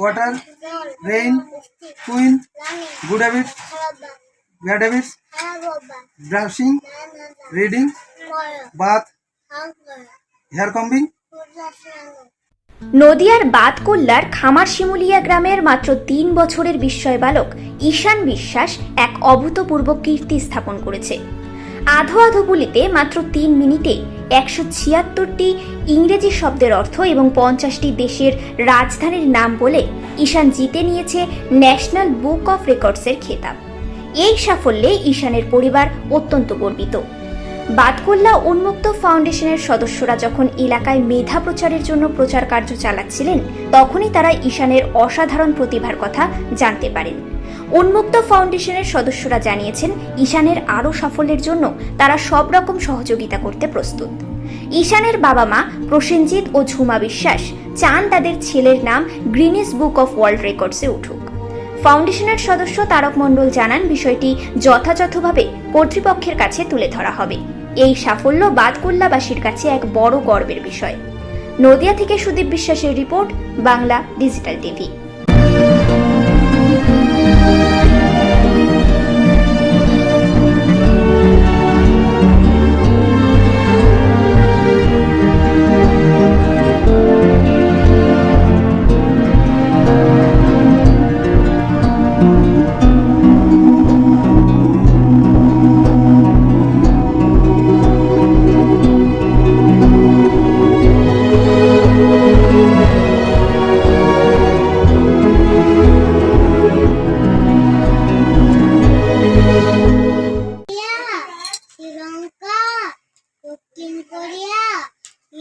Water rain queen good habits bad habits brushing reading bath hair combing নদিয়ার বাতকুল্লার খামার শিমুলিয়া গ্রামের মাত্র তিন বছরের বিস্ময় বালক ঈশান বিশ্বাস এক অভূতপূর্ব কীর্তি স্থাপন করেছে। আধো আধো বলিতে মাত্র তিন মিনিটে একশো ছিয়াত্তরটি ইংরেজি শব্দের অর্থ এবং পঞ্চাশটি দেশের রাজধানীর নাম বলে ঈশান জিতে নিয়েছে ন্যাশনাল বুক অফ রেকর্ডসের খেতাব। এই সাফল্যে ঈশানের পরিবার অত্যন্ত গর্বিত। বাতকুল্লা উন্মুক্ত ফাউন্ডেশনের সদস্যরা যখন এলাকায় মেধা প্রচারের জন্য প্রচার কার্য চালাচ্ছিলেন, তখনই তারা ঈশানের অসাধারণ প্রতিভার কথা জানতে পারেন। উন্মুক্ত ফাউন্ডেশনের সদস্যরা জানিয়েছেন, ঈশানের আরও সাফল্যের জন্য তারা সব রকম সহযোগিতা করতে প্রস্তুত। ঈশানের বাবা মা প্রসেনজিৎ ও ঝুমা বিশ্বাস চান তাদের ছেলের নাম গ্রিনিস বুক অফ ওয়ার্ল্ড রেকর্ডসে উঠুক। ফাউন্ডেশনের সদস্য তারক মণ্ডল জানান, বিষয়টি যথাযথভাবে কর্তৃপক্ষের কাছে তুলে ধরা হবে। এই সাফল্য বাদকুল্লাবাসীর কাছে এক বড় গর্বের বিষয়। নদিয়া থেকে সুদীপ বিশ্বাসের report, Bangla digital TV.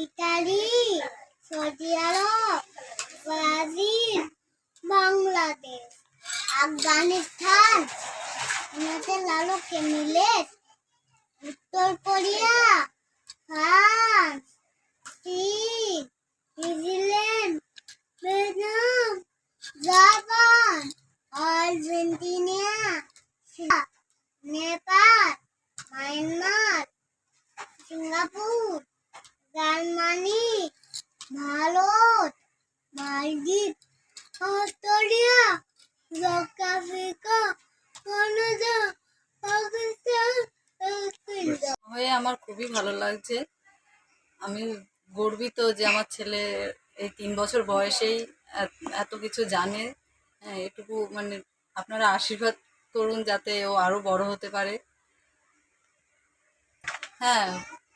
Italy, Saudi Arabia, Brazil, Bangladesh, Afghanistan, United Arab Emirate, উত্তর কোরিয়া, ফ্রান্স, চীন, New Zealand, Vietnam, Japan, Argentina Nepal, Myanmar, Singapore. Germany Bharat মালদ্বীপ অস্ট্রেলিয়া দক্ষিণ আফ্রিকা কানাডা পাকিস্তান হয়ে আমার খুবই ভালো লাগছে। আমি গর্বিত যে আমার ছেলে এই তিন বছর বয়সেই এত- এত কিছু জানে। হ্যাঁ এটুকু মানে আপনারা আশীর্বাদ করুন যাতে ও আরও বড় হতে পারে। হ্যাঁ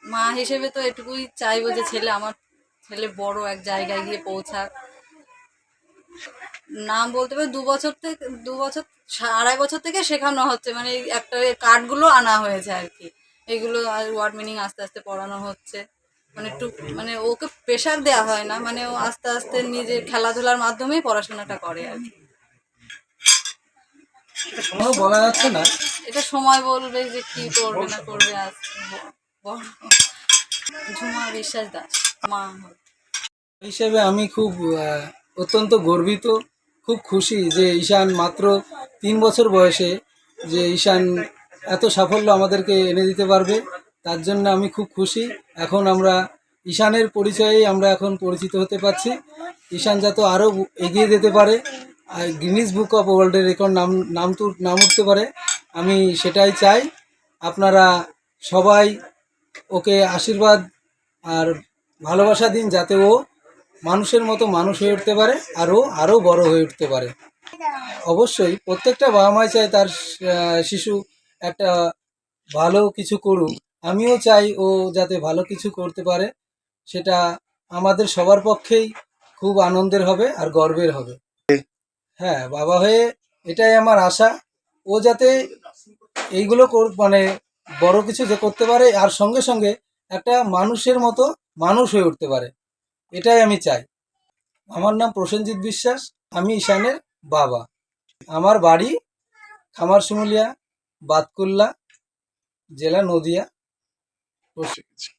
মা হিসেবে তো এটুকুই চাইব যে ছেলে আমার ছেলে বড় এক জায়গায় গিয়ে পৌঁছাক। নাম বলতে পারে দু বছর থেকে দু বছর আড়াই বছর থেকে শেখানো হচ্ছে। মানে একটা কার্ডগুলো আনা হয়েছে আর কি। এগুলো ওয়ার্ড মিনিং আস্তে আস্তে পড়ানো হচ্ছে। মানে টুক মানে ওকে প্রেশার দেওয়া হয় না। মানে ও আস্তে আস্তে নিজের খেলাধুলার মাধ্যমেই পড়াশোনাটা করে আর কি। বলা যাচ্ছে না। এটা সময় বলবে যে কি করবে না করবে আজ হিসেবে আমি খুব অত্যন্ত গর্বিত, খুব খুশি যে ঈশান মাত্র তিন বছর বয়সে যে ঈশান এত সাফল্য আমাদেরকে এনে দিতে পারবে, তার জন্য আমি খুব খুশি। এখন আমরা ঈশানের পরিচয়েই আমরা এখন পরিচিত হতে পারছি। ঈশান যাতে আরও এগিয়ে যেতে পারে, আর গিনিস বুক অফ ওয়ার্ল্ডের রেকর্ড নাম নাম নাম উঠতে পারে। আমি সেটাই চাই। আপনারা সবাই ওকে আশীর্বাদ আর ভালোবাসা দিন যাতে ও মানুষের মতো মানুষ হয়ে উঠতে পারে আর ও আরও বড় হয়ে উঠতে পারে। অবশ্যই প্রত্যেকটা বাবা মাই চায় তার শিশু একটা ভালো কিছু করুক। আমিও চাই ও যাতে ভালো কিছু করতে পারে। সেটা আমাদের সবার পক্ষেই খুব আনন্দের হবে আর গর্বের হবে। হ্যাঁ বাবা হয়ে এটাই আমার আশা। ও যাতে এইগুলো মানে বড় কিছু যে করতে পারে আর সঙ্গে সঙ্গে একটা মানুষের মতো মানুষ হয়ে উঠতে পারে। এটাই আমি চাই। আমার নাম প্রসেনজিৎ বিশ্বাস, আমি ঈশানের বাবা। আমার বাড়ি খামার শিমুলিয়া বাতকুল্লা, জেলা নদিয়া পশ্চিম